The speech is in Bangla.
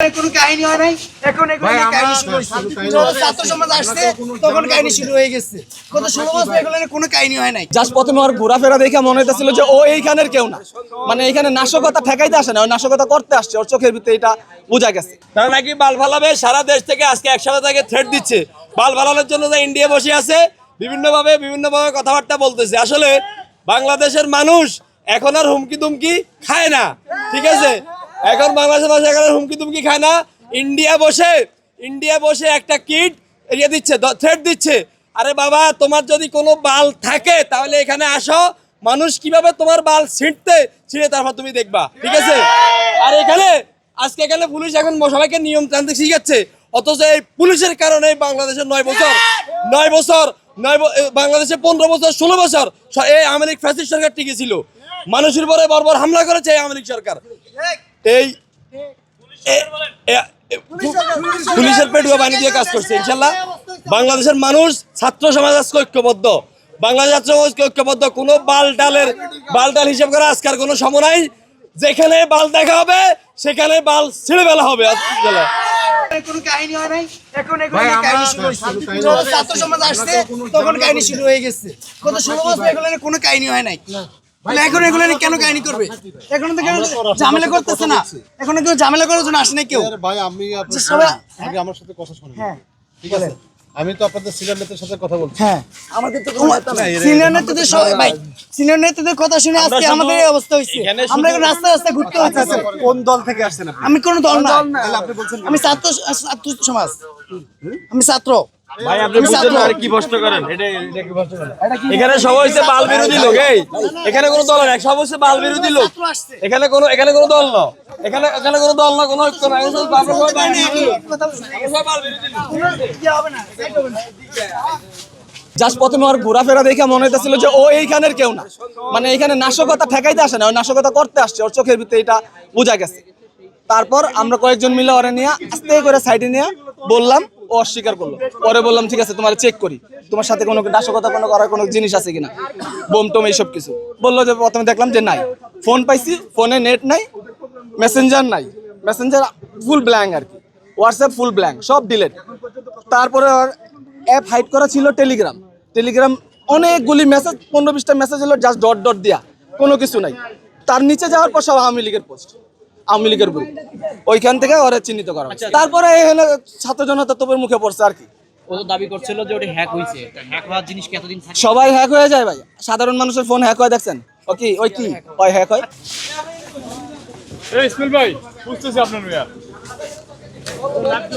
কোনো কাহিনী হয় নাই? এখন এগুলো কাহিনী শুরু হয়েছে। যখন ছাত্র সমাজ আসছে তখন কাহিনী শুরু হয়ে গেছে। কত ষোলো বছর এগুলো কোনো কাহিনী হয় নাই। জাস্ট প্রথমে ওর ঘোরাফেরা দেখে মনে হইতেছিল যে ও এইখানের কেউ না। মানে এখানে নাশকতা ঠেকাইতে আসে না ওই নাশকতা করতে আসছে। ওর চোখের ভিতরে এটা বোঝা গেছে। তারা নাকি বাল ফালাবে সারা দেশ থেকে আজকে একসাথে তাকে থ্রেট দিচ্ছে। বাল ফালানোর জন্য যে ইন্ডিয়া বসে আছে বিভিন্নভাবে বিভিন্নভাবে কথাবার্তা বলতেছে। আসলে বাংলাদেশের মানুষ এখন আর হুমকি দুমকি খায় না। ঠিক আছে? এখন বাংলাদেশের মানুষ এখানে হুমকি তুমকি খায় না। ইন্ডিয়া বসে ইন্ডিয়া বসে একটা কিট ইয়ে দিচ্ছে থ্রেট দিচ্ছে। আরে বাবা, তোমার যদি কোনো বাল থাকে, তাহলে এখানে আসো। মানুষ কীভাবে তোমার বাল ছিঁড়তে ছিঁড়ে, তারপর তুমি দেখবা, ঠিক আছে? আর এখানে, আজকে এখানে পুলিশ এখন সবাইকে নিয়ম জানতে শিখাচ্ছে। অথচ এই পুলিশের কারণে বাংলাদেশের নয় বছর নয় বছর, নয় বাংলাদেশে পনেরো বছর, ষোলো বছর এই আমেরিক ফ্যাসিস্ট সরকার টিকে ছিল। মানুষের উপরে বর্বর হামলা করেছে এই আমেরিক সরকার। এই পুলিশের পেটুয়া বাহিনী দিয়ে কাজ করছে ইনশাল্লাহ। বাংলাদেশের মানুষ ছাত্র সমাজ আজকে ঐক্যবদ্ধ। বাংলাদেশ ছাত্র সমাজ ঐক্যবদ্ধ। কোনো বাল ডালের বাল ডাল হিসেব করা আজকার কোনো সময় নাই। যেখানে বাল দেখা হবে সেখানে বাল ছিঁড়ে ফেলা হবে ইনশাল্লাহ। কোনো কাহিনী হয় নাই? এখন এগুলো কাহিনী শুরু ছাত্র সমাজ আসছে তখন কাহিনী শুরু হয়ে গেছে। কত ষোলো বছর কোনো কাহিনী হয় নাই? তাহলে এখন এগুলো কেন কাহিনী করবে? এখন তো কেউ ঝামেলা করতেছে না। এখন কেউ ঝামেলা করার জন্য আসে না কেউ। আরে ভাই আমি আপনার আমার সাথে কথা শুনুন। হ্যাঁ। ঠিক আছে? আমি তো আপনাদের সিনিয়র নেতার সাথে কথা বলছি। হ্যাঁ। আমাদের তো সিনিয়র নেতাদের সবাই ভাই সিনিয়র নেতাদের কথা শুনে আজকে আমাদের এই অবস্থা হয়েছে। এখানে আমরা এখন রাস্তা রাস্তা ঘুরতে হচ্ছে। কোন দল থেকে আসছেন আপনি? আমি কোন দল না। আমি ছাত্র ছাত্র সমাজ। আমি ছাত্র। ভাই আপনি বুঝছেন আর কি কষ্ট করেন? এটা এটা কি কষ্ট করেন? এখানে সবাই হচ্ছে বাল বিরোধী লোক এই। এখানে কোনো দল নাই সব হচ্ছে বাল বিরোধী লোক। এখানে কোনো এখানে কোনো দল না। এখানে এখানে কোনো দল না কোনো ঐক্য না সব বাল- বিরোধী লোক। ইয়ে না জাস্ট প্রথমে ওর ঘোরাফেরা দেখে মনে হইতেছিল যে ও এইখানের কেউ না। মানে এখানে নাশকতা ঠেকাইতে আসে না ওই নাশকতা করতে আসছে ওর চোখের ভিতরে এটা বোঝা গেছে। তারপর আমরা কয়েকজন মিলে ওরে নিয়ে আস্তে করে সাইডে নিয়ে বললাম অস্বীকার করল। পরে বললাম, ঠিক আছে, তোমার চেক করি। তোমার সাথে কোনো নাশকতা কোনো করার কোনো জিনিস আছে কিনা? বোম টোম এইসব কিছু। বলল যে, প্রথমে দেখলাম যে নাই। ফোন পাইছি, ফোনে নেট নাই মেসেঞ্জার নাই। মেসেঞ্জার ফুল ব্ল্যাঙ্ক আর কি। হোয়াটসঅ্যাপ ফুল ব্ল্যাঙ্ক সব ডিলেট তারপরে অ্যাপ হাইড করা ছিল টেলিগ্রাম টেলিগ্রাম অনেকগুলি মেসেজ পনেরো বিশটা মেসেজ হলো জাস্ট ডট ডট দিয়া। কোনো কিছু নাই। তার নিচে যাওয়ার পর সব আওয়ামী লীগের পোস্ট আওয়ামী লীগের গ্রুপ। ওইখান থেকে ওরা চিহ্নিত করা তারপরে এই হলো ছাত্র জনতা তোপের মুখে পড়ছে আর কি। দাবি করছিল হ্যাক সবাই হ্যাক হয়ে যায় ভাই। সাধারণ মানুষের ফোন হ্যাক হয় দেখছেন? ও কি ওই কি? ওই হ্যাক হয়। এই আপনার তো